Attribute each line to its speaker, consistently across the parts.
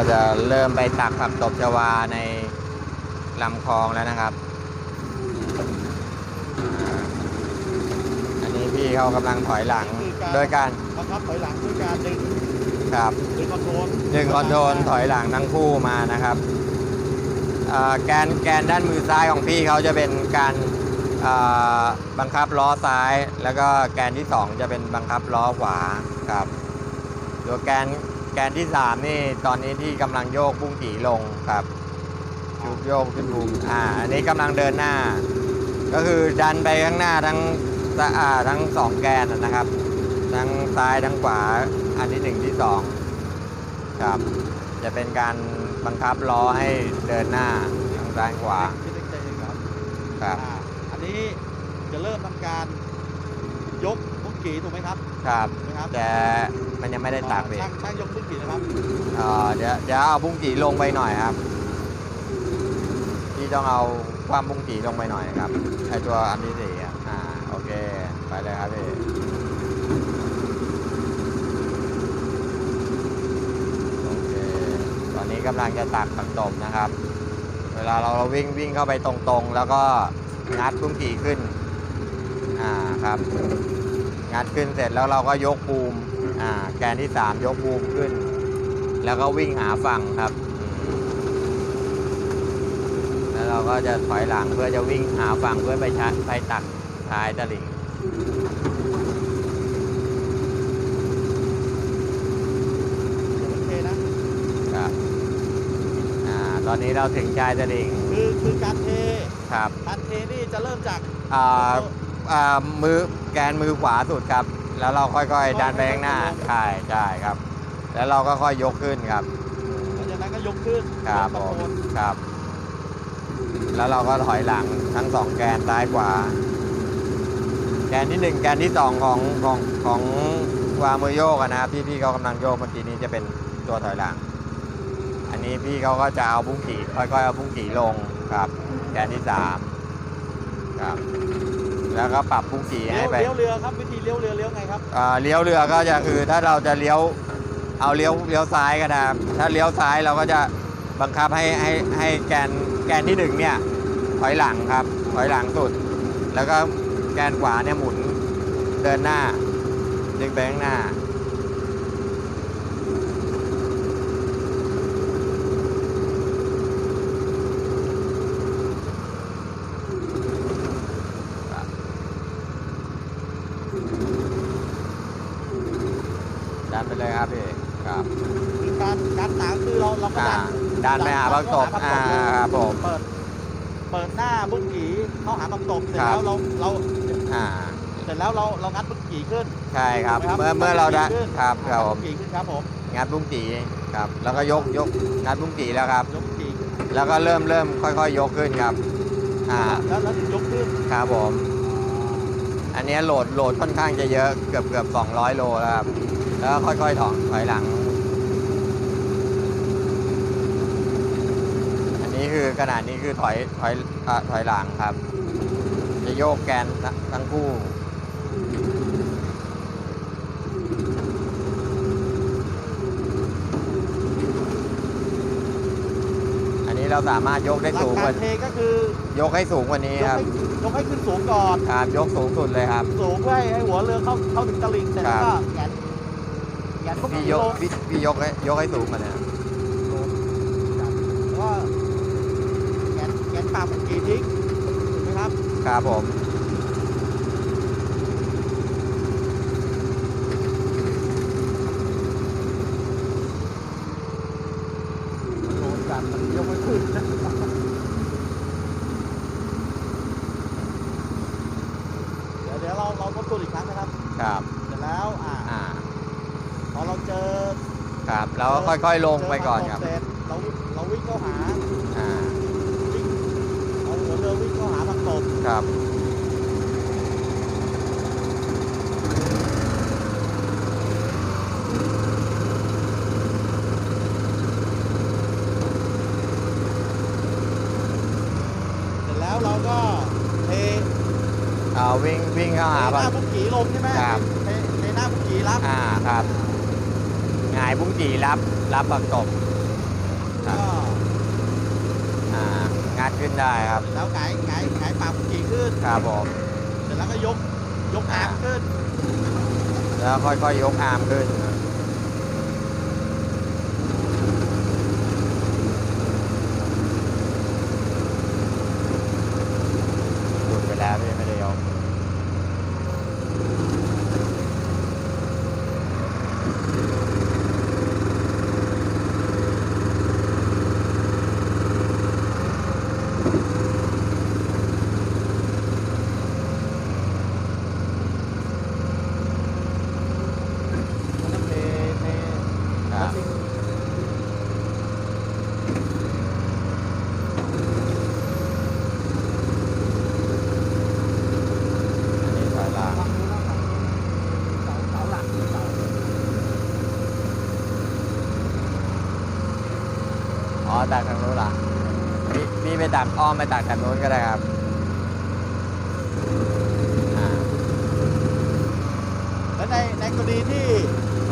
Speaker 1: เราจะเริ่มไปตักผักตบชวาในลำคลองแล้วนะครับอ่าอันนี้พี่เขากำลังถอยหลังโดยการ
Speaker 2: บังคับถอยหลังด้วยการดึง
Speaker 1: ครับ
Speaker 2: ดึงคอนโทรล
Speaker 1: ดึงคอนโทรลถอยหลังทั้งคู่มานะครับอ่าแกนแกนด้านมือซ้ายของพี่เขาจะเป็นการอ่าบังคับล้อซ้าย แล้วก็แกนที่สองจะเป็นบังคับล้อขวาครับตัวแกน แกนที่สามนี่ตอนนี้ที่กำลังโยกบุ้งกี่ลงครับชุบโยกขึ้นบุ้งอ่าอันนี้กำลังเดินหน้า ก็คือดันไปข้างหน้าทั้งสะอ่าทั้งสองแกนนะนะครับ ทั้งซ้ายทั้งขวาอันที่หนึ่งที่สองครับ จะเป็นการบังคับล้อให้เดินหน้าทางซ้ายขวา
Speaker 2: คิดในใจเองครับ
Speaker 1: ครับ
Speaker 2: อ่าอันนี้จะเริ่มทำการยกบุ้งกี่ถูกไหมครับ
Speaker 1: ครับ
Speaker 2: ถูกไหมครับ
Speaker 1: แต่มันยังไม่ได้ตักเบรก
Speaker 2: ช่างช่างยกบุ้งกี่นะครับ
Speaker 1: เอ่อเดี๋ยวเดี๋ยวเอาบุ้งกี่ลงไปหน่อยครับ พี่ต้องเอาความบุ้งกี่ลงไปหน่อยครับไอตัวอันที่สี่อะอ่าโอเค ไปเลยครับพี่โอเคตอนนี้กำลังจะตักผักตบนะครับ เวลาเราวิ่งวิ่งเข้าไปตรงๆ แล้วก็งัดบุ้งกี่ขึ้น อ่าครับ งัดขึ้นเสร็จแล้วเราก็ยกบูมอ่าแกนที่ 3 ยกบูมขึ้น แล้วก็วิ่งหาฝั่งครับอืมแล้วเราก็จะถอยหลังเพื่อจะวิ่งหาฝั่งเพื่อไปชะไปตักท้ายตลิ่ง
Speaker 2: โอเคนะครับ
Speaker 1: อ่าตอนนี้เราถึงชายตลิ่ง
Speaker 2: คือคือการเท
Speaker 1: ครับ
Speaker 2: การเทนี่จะเริ่มจาก
Speaker 1: อ่าอ่า มือแกนมือขวาสุดครับ แล้วเราค่อยๆดันไปข้างหน้าใช่ใช่ครับ แล้วเราก็ค่อยยกขึ้นครับ
Speaker 2: หลังจากนั้นก็ยกขึ้น
Speaker 1: ครับ
Speaker 2: ตะ
Speaker 1: ผ
Speaker 2: โก
Speaker 1: ม
Speaker 2: น
Speaker 1: ครับ แล้วเราก็ถอยหลังทั้งสองแกนซ้ายขวาแกนที่หนึ่งแกนที่สองของของของวางมือโยกอะนะครับที่พี่เขากำลังโยกเมื่อกี้นี้จะเป็นตัวถอยหลัง อันนี้พี่เขาก็จะเอาบุ้งกี่ค่อยๆเอาบุ้งกี่ลงครับ แกนที่สามครับ แล้วก็ปรับบุ้งกี่
Speaker 2: เลี้
Speaker 1: ให้
Speaker 2: ยว
Speaker 1: ไป
Speaker 2: เลี้ยวเรือครับวิธีเลี้ยวเรือเลี้ยวไงครับ
Speaker 1: อ่าเลี้ยวเรือก็จะคือถ้าเราจะเลี้ยวเอาเลี้ยวเลี้ยวซ้ายก็ได้ครับถ้าเลี้ยวซ้ายเราก็จะบังคับให้ให้ให้แกนแกนที่หนึ่งเนี่ยถอยหลังครับถอยหลังสุด แล้วก็แกนขวาเนี่ยหมุนเดินหน้าดึงไปข้างหน้า ดันไปเลยครับพี่ครับ
Speaker 2: คือการการตากคือเราเราก็
Speaker 1: อ่า
Speaker 2: ดัน
Speaker 1: ดันไปหาบังตบอ่าครับผม
Speaker 2: เปิดเปิดหน้าบุ้งกี่เข้าหาบังตบเสร็จ
Speaker 1: ครับ
Speaker 2: แล้วเราเรา
Speaker 1: อ่า
Speaker 2: เสร็จแล้วเราเรางัดบุ้งกี่ขึ้น
Speaker 1: ใช่ครับ
Speaker 2: ถูกไห
Speaker 1: เมื่อเมื่อเราได้
Speaker 2: ขึ้น
Speaker 1: ครับครับผม
Speaker 2: งัดบุ้งกี่ขึ้นครับผม
Speaker 1: งัดบุ้งจีครับ แล้วก็ยกยกงัดบุ้งจีแล้วครับ
Speaker 2: ยกกี่ขึ้น
Speaker 1: แล้วก็เริ่มเริ่มค่อย ๆ ยกขึ้นครับอ่า
Speaker 2: แล้วแล้วถึงยกขึ้น
Speaker 1: ครับผมอันนี้โหลดโหลดค่อนข้างจะเยอะเกือบเกือบ200 โลแล้วครับ แล้วก็ค่อยๆถอนถอยหลัง อันนี้คือขนาดนี้คือถอยถอยอ่าถอยหลังครับ จะโยกแกนทั้งทั้งคู่อันนี้เราสามารถยกได้
Speaker 2: หลัก
Speaker 1: สูงก
Speaker 2: กา
Speaker 1: ว่า
Speaker 2: รเทก็คือย
Speaker 1: กให้สูงกว่านี้
Speaker 2: ยก
Speaker 1: ครับ
Speaker 2: ให้ยกให้ขึ้นสูงก่อน
Speaker 1: ครับยกสูงสุดเลยครับ
Speaker 2: สูงเพื่อให้ให้หัวเรือเข้าเข้าถึงตลิ่งเสร็จแล้ว
Speaker 1: ครั
Speaker 2: ก็
Speaker 1: บ
Speaker 2: แหงน แหงนพวก
Speaker 1: พี่
Speaker 2: นี้
Speaker 1: ย
Speaker 2: ล
Speaker 1: ก
Speaker 2: ง
Speaker 1: พี่พี่ยกให้ยกให้สูงกว่านี้ครับ
Speaker 2: แล้วก็แหงนแหงนปากบุ้งกี่ทิ้งถูกไหมครับ
Speaker 1: ครับผม
Speaker 2: โดนกันมันยกไม่ขึ้นเดี๋ยวเดี๋ยวเราเราทบทวนอีกครั้งนะครับ
Speaker 1: ครับ
Speaker 2: เสร็จแล้วอ่า
Speaker 1: อ่า
Speaker 2: พอเราเจอ
Speaker 1: ครับ แล้วก็ค่อยๆลงไปก่อนครับ
Speaker 2: เจอบังตบเสร็จเราเราวิ่งเข้าหา
Speaker 1: อ่า
Speaker 2: วิ่งเอาหัวเรือวิ่งเข้าหาบังตบ
Speaker 1: ครับ
Speaker 2: เสร็จแล้วเราก็เท
Speaker 1: เอาวิ่งวิ่งเข้า
Speaker 2: เท
Speaker 1: หา
Speaker 2: ห
Speaker 1: บั
Speaker 2: น้าง บุ้งกี่ลงใช่ไหม
Speaker 1: ครับ
Speaker 2: เทเทหน้าบุ้งกี่รับ
Speaker 1: อ่าครับหงายบุ้งจีรับรับบังตบครับ
Speaker 2: ก็
Speaker 1: อ่างัดขึ้นได้ครับ
Speaker 2: แล้วหงายหงายหงายปากกีขึ้น
Speaker 1: ครับผม
Speaker 2: เสร็จแล้วก็ยกยกอาร์มขึ้น
Speaker 1: แล้วค่อยๆยกอาร์มขึ้นหลุดไปแล้วพี่ไม่ได้ยก
Speaker 2: แล้วก็เทเท
Speaker 1: ครับ อันนี้ถอยหลัง
Speaker 2: เสาเสาหลักเสา
Speaker 1: อ๋อดักทางนู้นเหรอพี่ พี่ไปดักอ้อมไปดักทางนู้นก็ได้ครับอ่า
Speaker 2: แล้วในในกรณีที่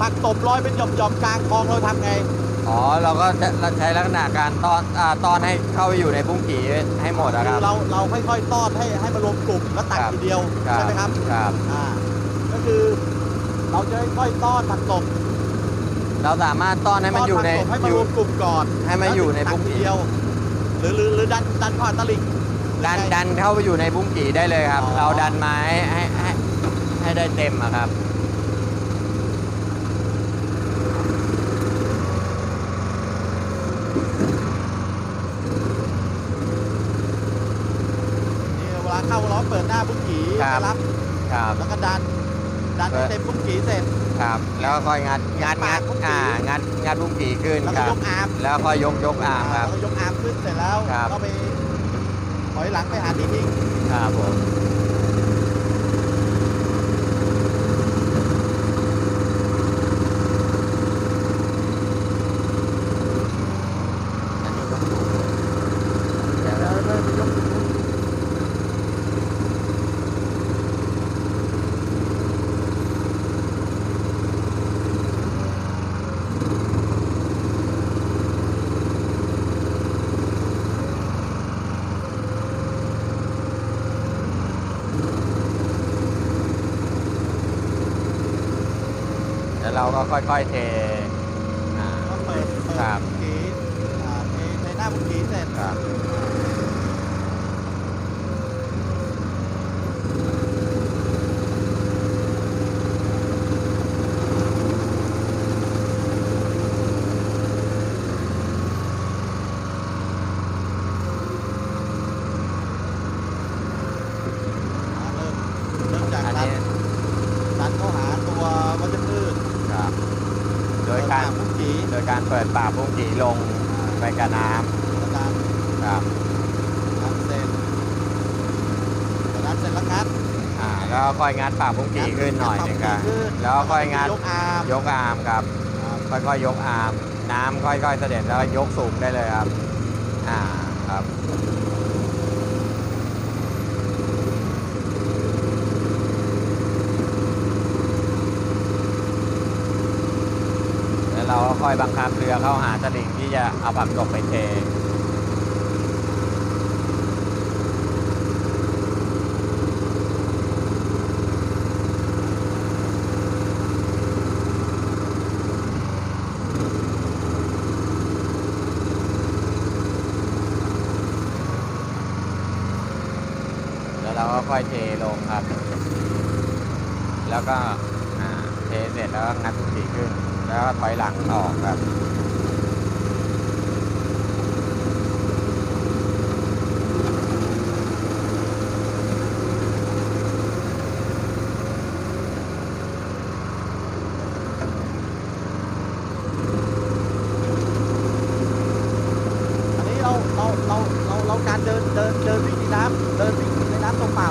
Speaker 2: ผักตบลอยเป็นหย่อมๆกลางคลองเราทำไง
Speaker 1: อ๋อเราก็จะเราใช้ลักษณะการต้อนอ่าต้อนให้เข้าไปอยู่ในบุ้งกี่ให้หมดนะค
Speaker 2: คื
Speaker 1: รับ
Speaker 2: อเราเราค่อยๆต้อนให้ให้มารวมกลุ่มแล้วตัก
Speaker 1: ครับ
Speaker 2: ทีเดียวใช่ไหมครับ
Speaker 1: ครับ
Speaker 2: อ่าก็คือเราจะค่อยๆต้อนผักตบ
Speaker 1: เราสามารถต้อนให้มันอยู่ใน
Speaker 2: ต้ผักตบให้มา
Speaker 1: อ
Speaker 2: ร
Speaker 1: ยู่
Speaker 2: วมกลุ่มก่อน
Speaker 1: ให้มันอยู่ใน
Speaker 2: แล้ว
Speaker 1: บุ้ง
Speaker 2: ตักที
Speaker 1: กี่
Speaker 2: เดียว หรือหรือหรือดันดันผ่านตลิ่ง
Speaker 1: ดัน
Speaker 2: หรือไง
Speaker 1: ดันเข้าไปอยู่ในบุ้งกี่ได้เลยครับ
Speaker 2: อ๋อ
Speaker 1: เราดันไม้ให้ให้ให้ได้เต็มอะครับ
Speaker 2: นี่เวลาเข้าเราเปิดหน้าบุ้งกี
Speaker 1: ครับ
Speaker 2: รับ
Speaker 1: ครับ
Speaker 2: แล้วก็ดันดันให้เต็มบุ้งกีเสร็จ
Speaker 1: ครับ แล้วก็ค่อยงัดงัดงัด
Speaker 2: บุ้งกี่
Speaker 1: อ่างัดงัดบุ้งกี่ขึ้น
Speaker 2: แล้ว
Speaker 1: ค
Speaker 2: ก็
Speaker 1: รับ
Speaker 2: ยกอาร์ม
Speaker 1: แล้วค่อยยกยกอาร์มครับ
Speaker 2: แล้วก็ยกอาร์มขึ้นเสร็จแล้ว
Speaker 1: ครับ
Speaker 2: ก็ไปถอยหลังไปหาที่ทิ้ง
Speaker 1: ครับผมอันนี้ก็ถูกเดี๋ยว
Speaker 2: แล้
Speaker 1: นะ
Speaker 2: วก็ไปยกถึงนู้น
Speaker 1: แล้วเราก็ค่อยๆเทอ่า
Speaker 2: ก็เปิดเปิด
Speaker 1: ครับ
Speaker 2: บุ้งกีอ่าในในหน้าบุ้งกีเสร็จ
Speaker 1: ครับ
Speaker 2: อ่าเริ่มเริ่มจาก
Speaker 1: อัน
Speaker 2: ดัน
Speaker 1: นี้
Speaker 2: ดันเข้าหาตัววัชพืช
Speaker 1: ครับ โดยการ
Speaker 2: เปิดหน้บุ้งกี
Speaker 1: โดยการเปิดปากบุ้งกี่ลงไปกับน้
Speaker 2: แล้วดันำ
Speaker 1: ครับ
Speaker 2: ดันเสร็จพอดันเสร็จแล้วงัด
Speaker 1: อ่า แล้วค่อยงัดปากบุ้งกี่ขึ้นหน่อยหนึงครับ
Speaker 2: ปขึ้น
Speaker 1: แล้วค่อยงัด
Speaker 2: ยกอาร์ม
Speaker 1: ยกอาร์มครับค่อยๆยกอาร์มน้ำค่อยๆเสด็จแล้วยกสูงได้เลยครับอ่าครับแล้วเราก็ค่อยบังคับเรือเข้าหาตลิ่งที่จะเอาผักตบไปเท แล้วเราก็ ค่อยเทลงครับ แล้วก็เทเสร็จแล้วงัดสีขึ้น แล้วก็ถอยหลังออกครับ
Speaker 2: อันนี้เราเราเราเราเราการเดินเดินเดินวิ่งในน้ำเดินวิ่งในน้ำตัวเปล่า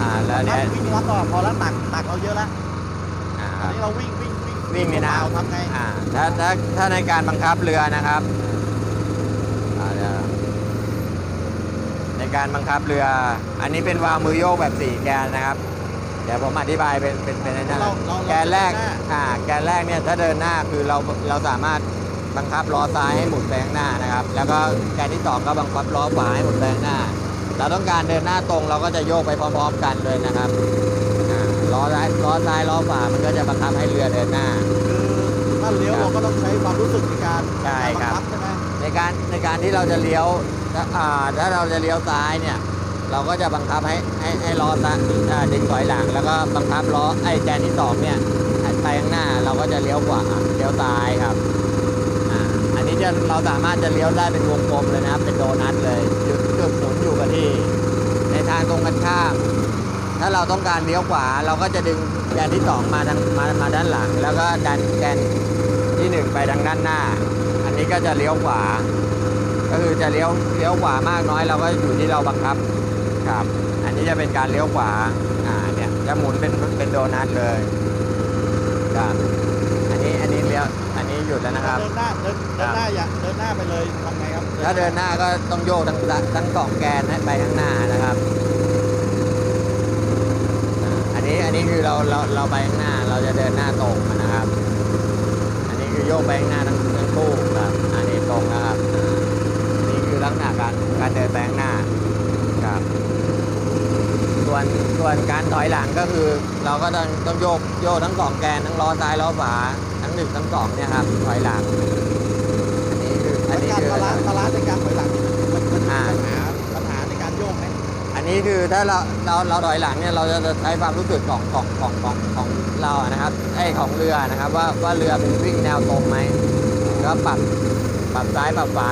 Speaker 1: อ่า แล้วเนี้ย
Speaker 2: วิ่งในน้ำตัวเปล่าพอแล้วตักตักเราเยอะแล้ว
Speaker 1: อ่าค
Speaker 2: อัน
Speaker 1: รับ
Speaker 2: นี้เราวิ่งวิ่ง วิ่ง
Speaker 1: วิ่งในน้ำ
Speaker 2: ตัวเปล่าทำไง
Speaker 1: อ่าถ้าถ้าถ้าในการบังคับเรือนะครับอ่าเดี๋ยวในการบังคับเรือ อันนี้เป็นวาล์วมือโยกแบบสี่แกนนะครับ เดี๋ยวผมอธิบายเป็นเป็นเป็นในหน้า
Speaker 2: เราเราเรา
Speaker 1: แกนแรก
Speaker 2: เดินหน้า
Speaker 1: อ่าแกนแรกเนี่ยถ้าเดินหน้าคือเราเราสามารถบังคับล้อซ้ายให้หมุนไปข้างหน้านะครับ แล้วก็แกนที่สองก็บังคับล้อขวาให้หมุนไปข้างหน้า เราต้องการเดินหน้าตรงเราก็จะโยกไปพร้อมๆกันเลยนะครับอ่าล้อซ้ายล้อซ้ายล้อขวามันก็จะบังคับให้เรือเดินหน้า
Speaker 2: คือถ้า เลี้ยวเราก็ต้องใช้ความรู้สึกในการ
Speaker 1: ใช่ครับ
Speaker 2: บังใช่ไหม
Speaker 1: ในการในการที่เราจะเลี้ยวถ้าอ่าถ้าเราจะเลี้ยวซ้ายเนี่ย เราก็จะบังคับให้ให้ให้ล้อซ้ายอ่าดึงถอยหลัง แล้วก็บังคับล้อไอ้แกนที่สองเนี่ยไปข้างหน้าเราก็จะเลี้ยวขวาเลี้ยวซ้ายครับอ่าอันนี้จะเราสามารถจะเลี้ยวได้เป็นวงกลมเลยนะครับ เป็นโดนัทเลยจุดจุดหมุนอยู่กับที่ ในทางตรงกันข้าม ถ้าเราต้องการเลี้ยวขวาเราก็จะดึงแกนที่สองมาทางมามาด้านหลัง แล้วก็ดันแกน ที่หนึ่งไปทางด้านหน้า อันนี้ก็จะเลี้ยวขวา ก็คือจะเลี้ยวเลี้ยวขวามากน้อยเราก็อยู่ที่เราบังคับครับ อันนี้จะเป็นการเลี้ยวขวาอ่าเนี่ยจะหมุนเป็นเป็นโดนัทเลยครับอันนี้อันนี้เลี้ยวอันนี้หยุดแล้วนะครับ
Speaker 2: เดินหน้าเดินเดินหน้าอย่าเดินหน้าไปเลยทำไงครับ
Speaker 1: ถ้าเดินหน้าก็ต้องโยกทั้งทั้งสองแกนให้ไปข้างหน้านะครับอ่าอันนี้อันนี้คือเราเราเราไปข้างหน้าเราจะเดินหน้าตรงนะครับอันนี้คือ โยกไปข้างหน้าทั้งทั้งคู่ครับอันนี้ตรงนะครับอ่าอันนี้คือลักษณะการการเดินไปข้างหน้าครับ ส่วนส่วนการถอยหลังก็คือ เราก็ต้องต้องโยกโยกทั้งสองแกนทั้งล้อซ้ายล้อขวาทั้งหนึ่งทั้งสองเนี่ยครับถอยหลัง อันนี้คืออั
Speaker 2: แล้
Speaker 1: น
Speaker 2: ว
Speaker 1: นี้
Speaker 2: การ
Speaker 1: คือ
Speaker 2: บาลานซ์บาลานซ์ในการถอยหลังนี่มันมันมันมี
Speaker 1: อ่า
Speaker 2: ปัญหาปัญหาในการโยกไหม
Speaker 1: อั นนี้คือถ้าเราเราเราถอยหลังเนี่ยเราจะใช้ความรู้สึกของของของของของเรานะครับไอของเรือนะครับ ว่าว่าเรือมันวิ่งแนวตรงไหมก็ปรับปรับซ้ายปรับขวา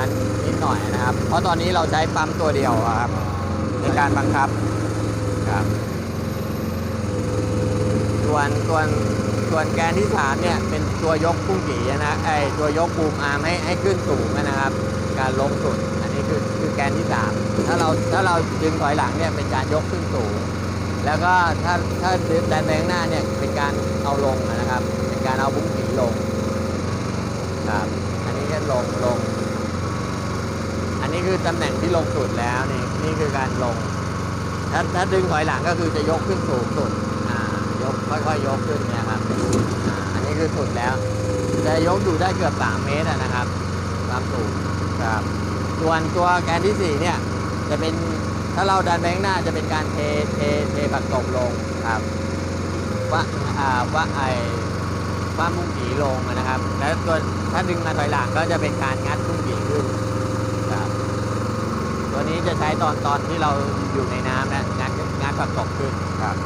Speaker 1: นิดหน่อยนะครับ เพราะตอนนี้เราใช้ปั๊มตัวเดียวครับในการบังคับครับส่วนส่วนส่วนแกนที่สามเนี่ยเป็นตัวยกพุ่งกี่นะไอตัวยกบูมอาร์มให้ให้ขึ้นสูงนะครับ การลงสุด นนี้คือคือแกนที่สามถ้าเราถ้าเราดึงถอยหลังเนี่ยเป็นการยกขึ้นสูง แล้วก็ถ้าถ้าดึงแดนไปข้างหน้าเนี่ยเป็นการเอาลงนะครับ เป็นการเอาบุ้งกี่ลงครับอันนี้ก็ลงลง อันนี้คือตำแหน่งที่ลงสุดแล้วนี่นี่คือการลง ถ้าถ้าดึงถอยหลังก็คือจะยกขึ้นสูงสุดอ่ายกค่อยๆยกขึ้นเนี่ยครับอ่าอันนี้คือสุดแล้วจะยกอยู่ได้เกือบ3เมตรอะนะครับความสูงครับ ส่วนตัวแกนที่ 4 เนี่ย จะเป็นถ้าเราดันไปข้างหน้าจะเป็นการเทเทเทผักตบลงครับว่าอ่าว่าไอว่ามุ้งผีลงนะครับ แล้วตัวถ้าดึงมาถอยหลังก็จะเป็นการงัดมุ้งผีขึ้นครับตัวนี้จะใช้ตอนตอนที่เราอยู่ในน้ำนะงัดงัดผักตบขึ้นครับ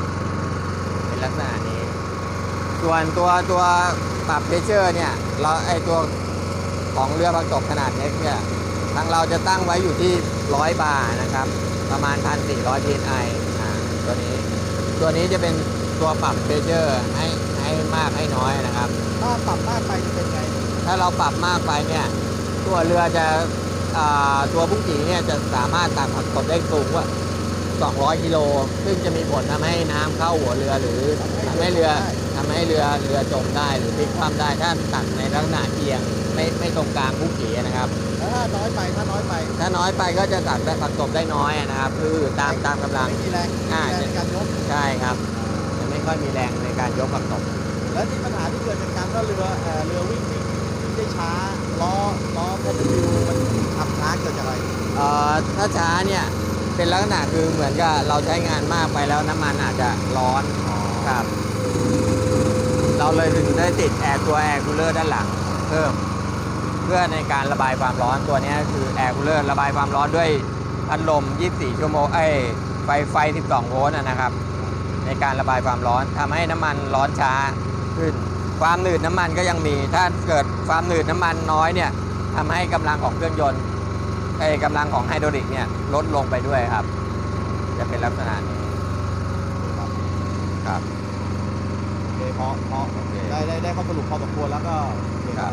Speaker 1: เป็นลักษณะนี้ ส่วนตัวตัวปรับเพชเชอร์เนี่ยเราไอตัวของเรือผักตบขนาดเล็กเนี่ย ทางเราจะตั้งไว้อยู่ที่ 100 บาร์นะครับ ประมาณ 1,400 psi อ่าตัวนี้ ตัวนี้จะเป็นตัวปรับเพเชอร์ให้ให้มากให้น้อยนะครับ
Speaker 2: ถ้าปรับมากไปจะเป็นไง
Speaker 1: ถ้าเราปรับมากไปเนี่ยตัวเรือจะอตัวบุ้งกีเนี่ยจะสามารถตักผักตบได้สูงว่า 200 กิโล ซึ่งจะมีผลทำให้น้ำเข้าหัวเรือหรือทำให้เรือทำให้เรือเรือจมได้หรือพลิกคว่ำได้ถ้าตักในลักษณะเอียงไม่ไม่ตรงกลางบุ้งกีนะครับ
Speaker 2: ถ้าน้อยไปถ้าน้อยไป
Speaker 1: ถ้าน้อยไปก็จะตักได้ผักตบได้น้อยนะครับ คือตามตามกำลัง
Speaker 2: ไม่มีแรง
Speaker 1: อ่า
Speaker 2: แรงในการยก
Speaker 1: ใช่ครับจะไม่ค่อยมีแรงในการยกผักตบ
Speaker 2: แล้วที่ปัญหาที่เกิดจากการว่าเรือเอ่อเรือวิ่งวิ่งวิ่งได้ช้าล้อล้อแพทวิวมันขับช้าเกิดจากอะไร
Speaker 1: เอ่อถ้าช้าเนี่ยเป็นลักษณะคือเหมือนกับเราใช้งานมากไปแล้วน้ำมันอาจจะร้อนครับ เราเลยถึงได้ติดแอร์ตัวแอร์คูลเลอร์ด้านหลังเพิ่ม เพื่อในการระบายความร้อนตัวนี้คือแอร์คูลเลอร์ระบายความร้อนด้วยพัดลม 24 ชั่วโมงเอ้ยไฟไฟ 12 โวลต์นะครับ ในการระบายความร้อนทำให้น้ำมันร้อนช้าขึ้น ความหนืดน้ำมันก็ยังมี ถ้าเกิดความหนืดน้ำมันน้อยเนี่ยทำให้กำลังของเครื่องยนต์ไอ้กำลังของไฮดรอลิกเนี่ยลดลงไปด้วยครับ จะเป็นลักษณะนี้ครับ
Speaker 2: โอเคพอพอ
Speaker 1: โอเค
Speaker 2: ได้ได้ได้ข้อสรุปพอสมควรแล้วก็ค
Speaker 1: รับ